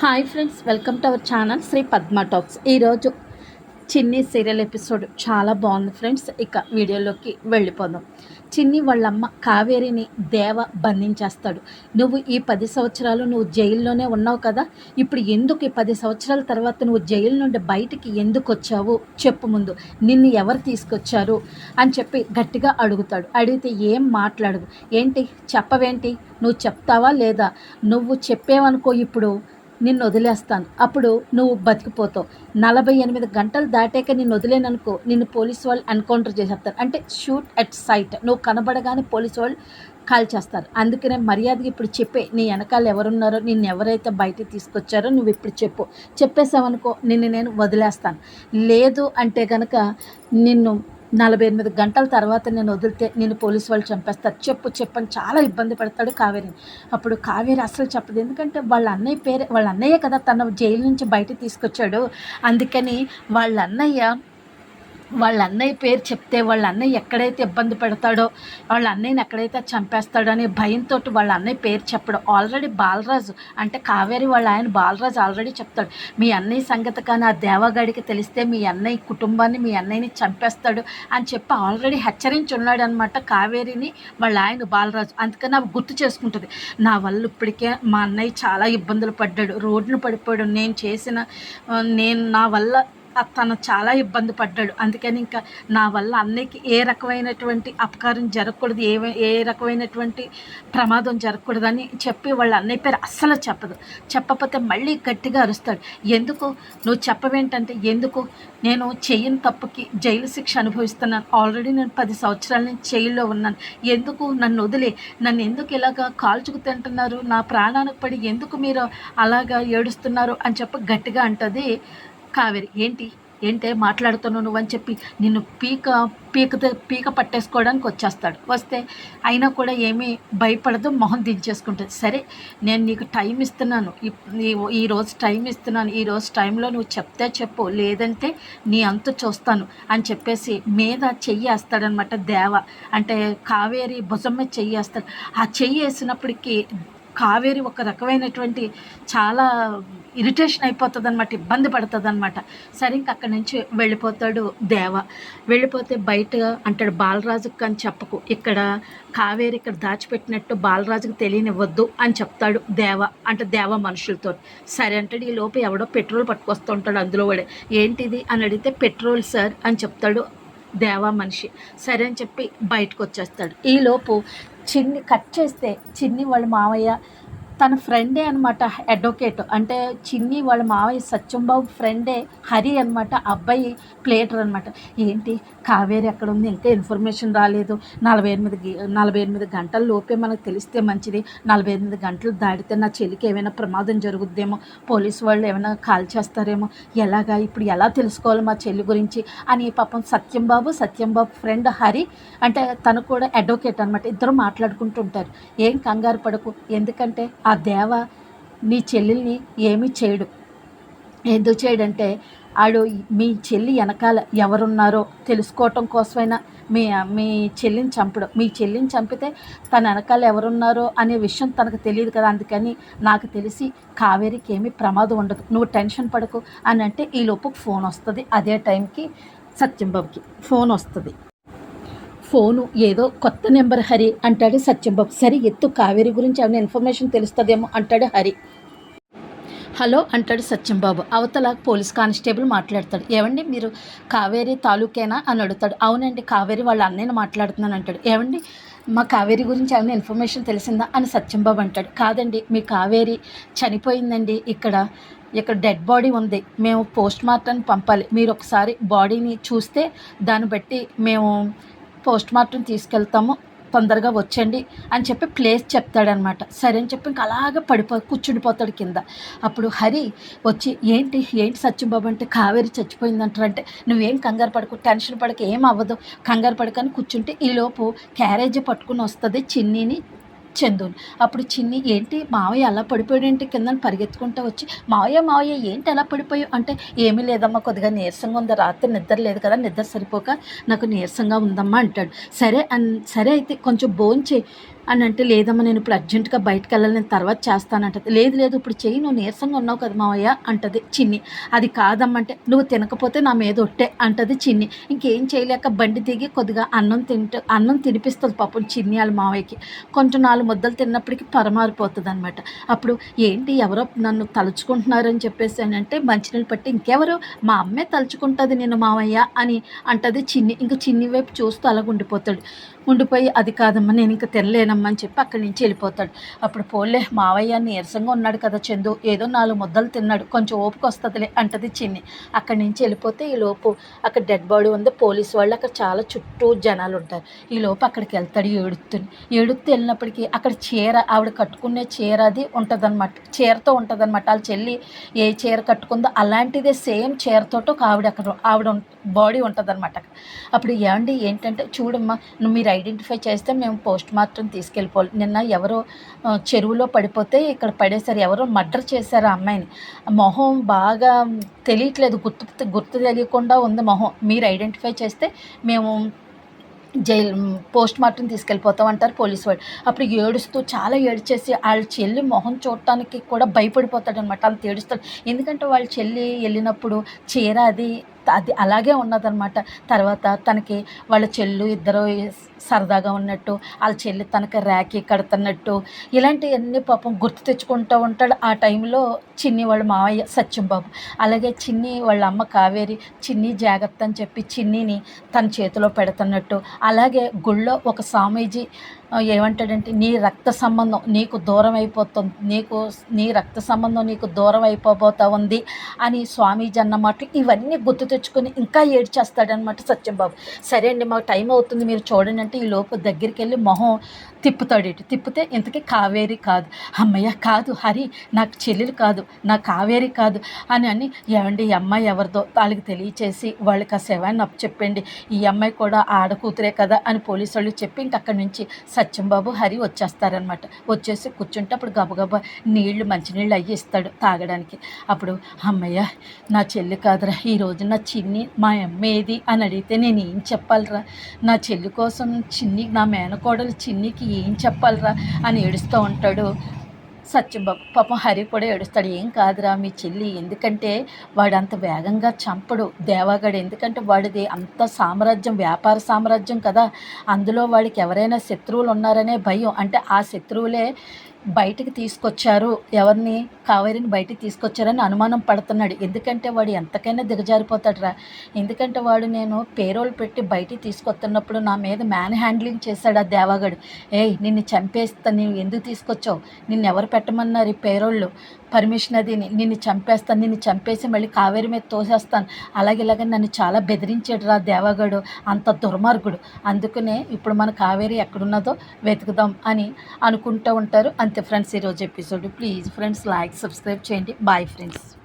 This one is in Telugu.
Hi friends welcome to our channel Sri Padma talks. ఈరోజు చిన్ని సీరియల్ ఎపిసోడ్ చాలా బాగుంది ఫ్రెండ్స్. ఇక వీడియోలోకి వెళ్ళిపోదాం. చిన్ని వాళ్ళమ్మ కావేరిని దేవ బంధించేస్తాడు. నువ్వు ఈ పది సంవత్సరాలు నువ్వు జైల్లోనే ఉన్నావు కదా ఇప్పుడు ఎందుకు ఈ పది సంవత్సరాల తర్వాత నువ్వు జైలు నుండి బయటికి ఎందుకు వచ్చావు? చెప్పు ముందు. నిన్ను ఎవరు తీసుకొచ్చారు? అని చెప్పి గట్టిగా అడుగుతాడు. అడిగితే ఏం మాట్లాడదు. ఏంటి? చెప్పవేంటి? నువ్వు చెప్తావా లేదా? నువ్వు చెప్పేవనుకో ఇప్పుడు. నిన్ను వదిలేస్తాను. అప్పుడు నువ్వు బతికిపోతావు. నలభై ఎనిమిది గంటలు దాటాక నిన్ను వదిలేననుకో నిన్ను పోలీసు వాళ్ళు ఎన్కౌంటర్ చేసేస్తారు. అంటే షూట్ అట్ సైట్. నువ్వు కనబడగానే పోలీసు వాళ్ళు కాల్ చేస్తారు. అందుకనే మర్యాదగా ఇప్పుడు చెప్పే నీ వెనకాల ఎవరున్నారో నిన్ను ఎవరైతే బయటికి తీసుకొచ్చారో నువ్వు ఇప్పుడు చెప్పు. చెప్పేసావనుకో నిన్ను నేను వదిలేస్తాను. లేదు అంటే కనుక నిన్ను నలభై ఎనిమిది గంటల తర్వాత నేను వదిలితే నేను పోలీసు వాళ్ళు చంపేస్తారు. చెప్పు చెప్పని చాలా ఇబ్బంది పడతాడు కావేరి. అప్పుడు కావేరి అసలు చెప్పదు. ఎందుకంటే వాళ్ళ అన్నయ్య పేరే వాళ్ళ అన్నయ్య కదా తన జైలు నుంచి బయట తీసుకొచ్చాడు. అందుకని వాళ్ళ అన్నయ్య వాళ్ళ అన్నయ్య పేరు చెప్తే వాళ్ళ అన్నయ్య ఎక్కడైతే ఇబ్బంది పెడతాడో వాళ్ళ అన్నయ్యని ఎక్కడైతే చంపేస్తాడో అనే భయంతో వాళ్ళ అన్నయ్య పేరు చెప్పడం. ఆల్రెడీ బాలరాజు అంటే కావేరి వాళ్ళ ఆయన బాలరాజు ఆల్రెడీ చెప్తాడు. మీ అన్నయ్య సంగతి కానీ ఆ దేవగాడికి తెలిస్తే మీ అన్నయ్య కుటుంబాన్ని మీ అన్నయ్యని చంపేస్తాడు అని చెప్పి ఆల్రెడీ హెచ్చరించి ఉన్నాడు అనమాట కావేరిని వాళ్ళ ఆయన బాలరాజు. అందుకని అవి గుర్తు చేసుకుంటుంది. నా వల్ల ఇప్పటికే మా అన్నయ్య చాలా ఇబ్బందులు పడ్డాడు. రోడ్డును పడిపోయాడు. నేను చేసిన నేను నా వల్ల తను చాలా ఇబ్బంది పడ్డాడు. అందుకని ఇంకా నా వల్ల అన్నయ్యకి ఏ రకమైనటువంటి అపకారం జరగకూడదు ఏ ఏ రకమైనటువంటి ప్రమాదం జరగకూడదని చెప్పి వాళ్ళ అన్నయ్య పేరు అస్సలు చెప్పదు. చెప్పకపోతే మళ్ళీ గట్టిగా అరుస్తాడు. ఎందుకు? నువ్వు చెప్పవేంటంటే ఎందుకు? నేను చేయని తప్పుకి జైలు శిక్ష అనుభవిస్తున్నాను. ఆల్రెడీ నేను పది సంవత్సరాల నుంచి జైల్లో ఉన్నాను. ఎందుకు? నన్ను వదిలే. నన్ను ఎందుకు ఇలాగా కాల్చుకు తింటున్నారు? నా ప్రాణానికి పడి ఎందుకు మీరు అలాగా ఏడుస్తున్నారు? అని చెప్పి గట్టిగా అంటది కావేరి ఏంటి? ఏంటే మాట్లాడుతున్నావు నువ్వు అని చెప్పి నిన్ను పీక పీక పీక పట్టేసుకోవడానికి వచ్చేస్తాడు. వస్తే అయినా కూడా ఏమీ భయపడదు మొహం దించేసుకుంటుంది. సరే నేను నీకు టైం ఇస్తున్నాను. ఈ- రోజు టైం ఇస్తున్నాను. ఈ రోజు టైంలో నువ్వు చెప్తే చెప్పు లేదంటే నీ అంత చూస్తాను అని చెప్పేసి మీద చెయ్యి వేస్తాడనమాట దేవ. అంటే కావేరి భుజం మీద చెయ్యి వేస్తాడు. ఆ చెయ్యి వేసినప్పటికీ కావేరి ఒక రకమైనటువంటి చాలా ఇరిటేషన్ అయిపోతుంది అనమాట ఇబ్బంది పడుతుంది అనమాట సరే ఇంక అక్కడి నుంచి వెళ్ళిపోతాడు దేవ. వెళ్ళిపోతే బయట అంటాడు బాలరాజుకి అని చెప్పకు. ఇక్కడ కావేరి ఇక్కడ దాచిపెట్టినట్టు బాలరాజుకి తెలియనివ్వద్దు అని చెప్తాడు దేవ అంటే దేవ మనుషులతో. సరే అంటాడు ఈ లోపు ఎవడో పెట్రోల్ పట్టుకొస్తూ ఉంటాడు అందులో వాడే. ఏంటిది? అని అడిగితే పెట్రోల్ సార్ అని చెప్తాడు దేవా మనిషి. సరే అని చెప్పి బయటకు వచ్చేస్తాడు ఈలోపు చిన్ని కట్ చేస్తే చిన్ని వాళ్ళ మావయ్య తన ఫ్రెండే అనమాట అడ్వకేట్ అంటే చిన్ని వాళ్ళ మావయ్య సత్యంబాబు ఫ్రెండే హరి అనమాట అబ్బాయి ప్లేటర్ అనమాట ఏంటి? కావేరి ఎక్కడ ఉంది ఇంకా ఇన్ఫర్మేషన్ రాలేదు. నలభై ఎనిమిది నలభై ఎనిమిది గంటల లోపే మనకు తెలిస్తే మంచిది. నలభై ఎనిమిది గంటలు దాటితే నా చెల్లికి ఏమైనా ప్రమాదం జరుగుద్దేమో? పోలీసు వాళ్ళు ఏమైనా కాల్ చేస్తారేమో? ఎలాగా? ఇప్పుడు ఎలా తెలుసుకోవాలి మా చెల్లి గురించి? అని పాపం సత్యంబాబు సత్యంబాబు ఫ్రెండ్ హరి అంటే తను కూడా అడ్వకేట్ అనమాట ఇద్దరు మాట్లాడుకుంటుంటారు. ఏం కంగారు పడకు. ఎందుకంటే ఆ దేవ నీ చెల్లెల్ని ఏమీ చేయడు. ఎందుకు చేయడంటే ఆడు మీ చెల్లి వెనకాల ఎవరున్నారో తెలుసుకోవటం కోసమైనా మీ మీ చెల్లిని చంపడం. మీ చెల్లిని చంపితే తన వెనకాల ఎవరున్నారో అనే విషయం తనకు తెలియదు కదా. అందుకని నాకు తెలిసి కావేరికి ఏమీ ప్రమాదం ఉండదు. నువ్వు టెన్షన్ పడకు అని అంటే ఈ లోపు ఫోన్ వస్తుంది. అదే టైంకి సత్యంబాబుకి ఫోన్ వస్తుంది. ఫోను ఏదో కొత్త నెంబర్ హరి అంటాడు సత్యంబాబు. సరే ఎత్తు కావేరి గురించి ఏమైనా ఇన్ఫర్మేషన్ తెలుస్తుందేమో అంటాడు హరి. హలో అంటాడు సత్యంబాబు. అవతల పోలీస్ కానిస్టేబుల్ మాట్లాడతాడు. ఏమండి మీరు కావేరి తాలూకేనా అని అడుగుతాడు. అవునండి కావేరి వాళ్ళ అన్నయ్యని మాట్లాడుతున్నాను అంటాడు. ఏమండి మా కావేరి గురించి ఏమైనా ఇన్ఫర్మేషన్ తెలిసిందా అని సత్యంబాబు అంటాడు. కాదండి మీ కావేరి చనిపోయిందండి. ఇక్కడ ఇక్కడ డెడ్ బాడీ ఉంది. మేము పోస్ట్ మార్టం పంపాలి. మీరు ఒకసారి బాడీని చూస్తే దాన్ని బట్టి మేము పోస్ట్ మార్టం తీసుకెళ్తాము తొందరగా వచ్చండి అని చెప్పి ప్లేస్ చెప్తాడనమాట. సరే అని చెప్పి ఇంకా అలాగ పడిపో కూర్చుండిపోతాడు కింద. అప్పుడు హరి వచ్చి ఏంటి ఏంటి సత్యంబాబు అంటే కావేరి చచ్చిపోయిందంటారంటే నువ్వేం కంగారు పడకు టెన్షన్ పడక ఏం అవ్వదు కంగారు పడకని కూర్చుంటే ఈలోపు క్యారేజీ పట్టుకుని వస్తుంది చిన్నీని చందుని. అప్పుడు చిన్ని ఏంటి? మావయ్య అలా పడిపోయాడంటే? కింద పరిగెత్తుకుంటూ వచ్చి మావయ్య మావయ్య ఏంటి అలా పడిపోయావు? అంటే ఏమీ లేదమ్మా కొద్దిగా నీరసంగా ఉంది. రాత్రి నిద్ర లేదు కదా నిద్ర సరిపోక నాకు నీరసంగా ఉందమ్మా అంటాడు. సరే అన్ సరే అయితే కొంచెం భోంచే అని అంటే లేదమ్మా నేను ఇప్పుడు అర్జెంటుగా బయటకు వెళ్ళాలి నేను తర్వాత చేస్తానంటది. లేదు లేదు ఇప్పుడు చెయ్యి నువ్వు నీరసంగా ఉన్నావు కదా మావయ్య అంటది చిన్ని. అది కాదమ్మంటే నువ్వు తినకపోతే నా మీద ఒట్టే అంటది చిన్ని. ఇంకేం చేయలేక బండి దిగి కొద్దిగా అన్నం తింటే అన్నం తినిపిస్తుంది పాపం చిన్ని వాళ్ళ మావయ్యకి. కొంచెం నాలుగు ముద్దలు తిన్నప్పటికీ పరమారిపోతుంది అనమాట అప్పుడు ఏంటి ఎవరో నన్ను తలుచుకుంటున్నారని చెప్పేసి అని అంటే మంచినీళ్ళు పట్టి ఇంకెవరు? మా అమ్మే తలుచుకుంటుంది నేను మావయ్య అని అంటది చిన్ని. ఇంకా చిన్ని వైపు చూస్తూ అలాగ ఉండిపోతాడు ఉండిపోయి అది కాదమ్మా నేను ఇంకా తినలేనమ్మా అని చెప్పి అక్కడి నుంచి వెళ్ళిపోతాడు. అప్పుడు పోలే మావయ్య నీరసంగా ఉన్నాడు కదా చందు ఏదో నాలుగు ముద్దలు తిన్నాడు కొంచెం ఓపిక వస్తుందిలే అంటది చిన్ని. అక్కడి నుంచి వెళ్ళిపోతే ఈ లోపు అక్కడ డెడ్ బాడీ ఉంది పోలీసు వాళ్ళు అక్కడ చాలా చుట్టూ జనాలు ఉంటారు. ఈ లోపు అక్కడికి వెళ్తాడు ఏడుతుంది ఏడుతూ వెళ్ళినప్పటికీ అక్కడ చీర ఆవిడ కట్టుకునే చీర అది ఉంటుందన్నమాట చీరతో ఉంటుందన్నమాట. వాళ్ళ చెల్లి ఏ చీర కట్టుకుందో అలాంటిదే సేమ్ చీరతో ఒక ఆవిడ అక్కడ ఆవిడ బాడీ ఉంటుందన్నమాట అప్పుడు ఏమండి ఏంటంటే చూడమ్మా నువ్వు మీరు ఐడెంటిఫై చేస్తే మేము పోస్ట్ మార్టం తీసుకెళ్ళిపోవాలి. నిన్న ఎవరో చెరువులో పడిపోతే ఇక్కడ పడేశారు. ఎవరో మర్డర్ చేశారు ఆ అమ్మాయిని. మొహం బాగా తెలియట్లేదు. గుర్తు గుర్తు తెలియకుండా ఉంది మొహం. మీరు ఐడెంటిఫై చేస్తే మేము జైలు పోస్ట్ మార్టం తీసుకెళ్ళిపోతాం అంటారు పోలీసు వాళ్ళు అప్పుడు ఏడుస్తూ చాలా ఏడ్చేసి వాళ్ళ చెల్లి మొహం చూడటానికి కూడా భయపడిపోతాడు అనమాట అంత ఏడుస్తాడు. ఎందుకంటే వాళ్ళ చెల్లి వెళ్ళినప్పుడు చీర అది అది అలాగే ఉన్నదనమాట తర్వాత తనకి వాళ్ళ చెల్లు ఇద్దరు సరదాగా ఉన్నట్టు వాళ్ళ చెల్లి తనకి ర్యాకీ కడుతున్నట్టు ఇలాంటివన్నీ పాపం గుర్తు తెచ్చుకుంటూ ఉంటాడు. ఆ టైంలో చిన్ని వాళ్ళ మావయ్య సత్యంబాబు. అలాగే చిన్ని వాళ్ళ అమ్మ కావేరి చిన్ని జాగ్రత్త అని చెప్పి చిన్నిని తన చేతిలో పెడుతున్నట్టు. అలాగే గుళ్ళో ఒక స్వామీజీ ఏమంటాడంటే నీ రక్త సంబంధం నీకు దూరం అయిపోతుంది నీకు నీ రక్త సంబంధం నీకు దూరం అయిపోబోతా ఉంది అని స్వామీజీ అన్నమాట ఇవన్నీ గుర్తు తెచ్చుకొని ఇంకా ఏడ్చేస్తాడనమాట సత్యంబాబు. సరే అండి మాకు టైం అవుతుంది మీరు చూడండి అంటే ఈ లోపు దగ్గరికి వెళ్ళి మొహం తిప్పుతాడు ఇటు. తిప్పితే ఇంతకీ కావేరి కాదు. అమ్మయ్య కాదు హరి నాకు చెల్లెలు కాదు నా కావేరి కాదు అని అని ఏమండి ఈ అమ్మాయి ఎవరిదో వాళ్ళకి తెలియచేసి వాళ్ళకి ఆ శవాన్ని అప్పు చెప్పండి ఈ అమ్మాయి కూడా ఆడకూతురే కదా అని పోలీసు వాళ్ళు చెప్పి ఇంక అక్కడి నుంచి సత్యంబాబు హరి వచ్చేస్తారనమాట వచ్చేసి కూర్చుంటే అప్పుడు గబగబా నీళ్ళు మంచినీళ్ళు అయ్యి ఇస్తాడు తాగడానికి. అప్పుడు అమ్మయ్య నా చెల్లి కాదురా ఈ రోజు నా చిన్ని మా అమ్మ ఏది అని అడిగితే నేను ఏం చెప్పాలిరా? నా చెల్లి కోసం చిన్ని నా మేనకోడలు చిన్నికి ఏం చెప్పాలిరా అని ఏడుస్తూ ఉంటాడు. సత్యంబాబు పాపం హరి కూడా ఏడుస్తాడు. ఏం కాదురా మీ చెల్లి ఎందుకంటే వాడు అంత వేగంగా చంపడు. దేవాగడు ఎందుకంటే వాడిది అంత సామ్రాజ్యం వ్యాపార సామ్రాజ్యం కదా. అందులో వాడికి ఎవరైనా శత్రువులు ఉన్నారనే భయం. అంటే ఆ శత్రువులే బయటికి తీసుకొచ్చారు. ఎవరిని? కావేరిని బయటికి తీసుకొచ్చారని అనుమానం పడుతున్నాడు. ఎందుకంటే వాడు ఎంతకైనా దిగజారిపోతాడురా. ఎందుకంటే వాడు నేను పేరోల్ పెట్టి బయటికి తీసుకొస్తున్నప్పుడు నా మీద మ్యాన్ హ్యాండ్లింగ్ చేశాడు ఆ దేవాగడు. ఏయ్ నిన్ను చంపేస్తా. నేను ఎందుకు తీసుకొచ్చావు? నిన్ను ఎవరు పెట్టమన్నారు ఈ పేరోళ్ళు? పర్మిషన్ అది నిన్ను చంపేస్తాను నిన్ను చంపేసి మళ్ళీ కావేరి మీద తోసేస్తాను. అలాగే ఇలాగే నన్ను చాలా బెదిరించాడు రా దేవగడు అంత దుర్మార్గుడు. అందుకనే ఇప్పుడు మన కావేరి ఎక్కడున్నదో వెతుకుదాం అని అనుకుంటూ ఉంటారు. అంతే ఫ్రెండ్స్ ఈరోజు episode. Please friends like subscribe చేయండి. Bye friends.